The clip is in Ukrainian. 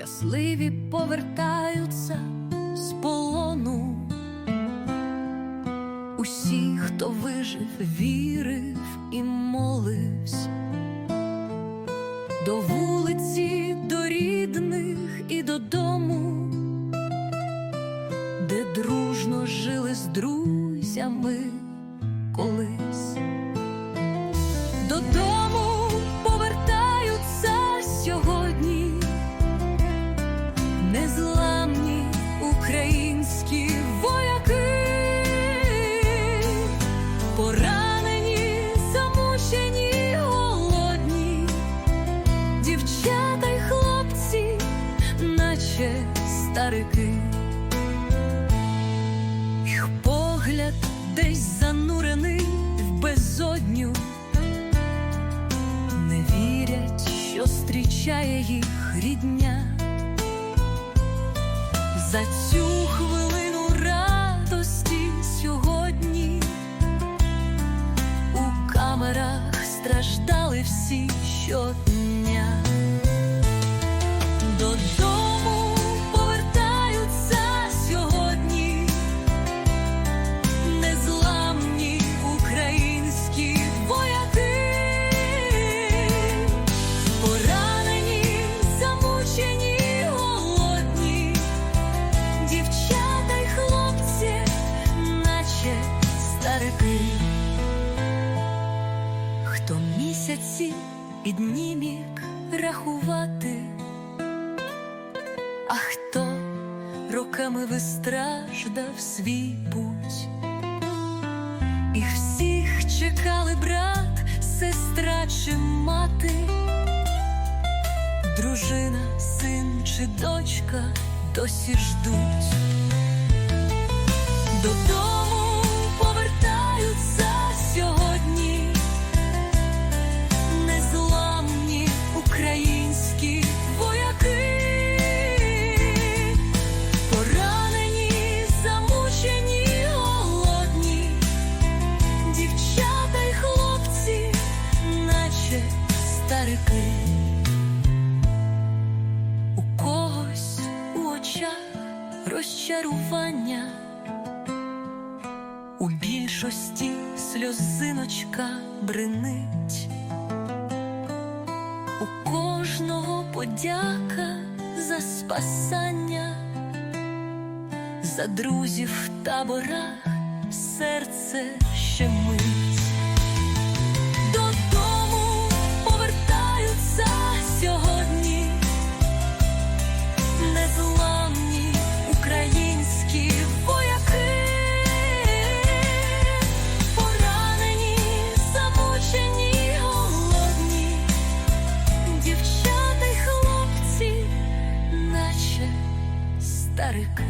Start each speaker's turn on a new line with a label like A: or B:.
A: щасливі повертаються з полону. Усі, хто вижив, вірив і молився до вулиці, до рідних і додому, де дружно жили з друзями колись. Старики. Їх погляд десь занурений в безодню, не вірять, що зустрічає їх рідня. За цю хвилину радості сьогодні у камерах страждали всі щодня. І дні рахувати, а хто роками вистраждав свій путь. Їх всіх чекали брат, сестра чи мати, дружина, син чи дочка досі ждуть. Додому розчарування, у більшості сльозиночка бринить, у кожного подяка за спасання, за друзів в таборах серце щемить. шарик.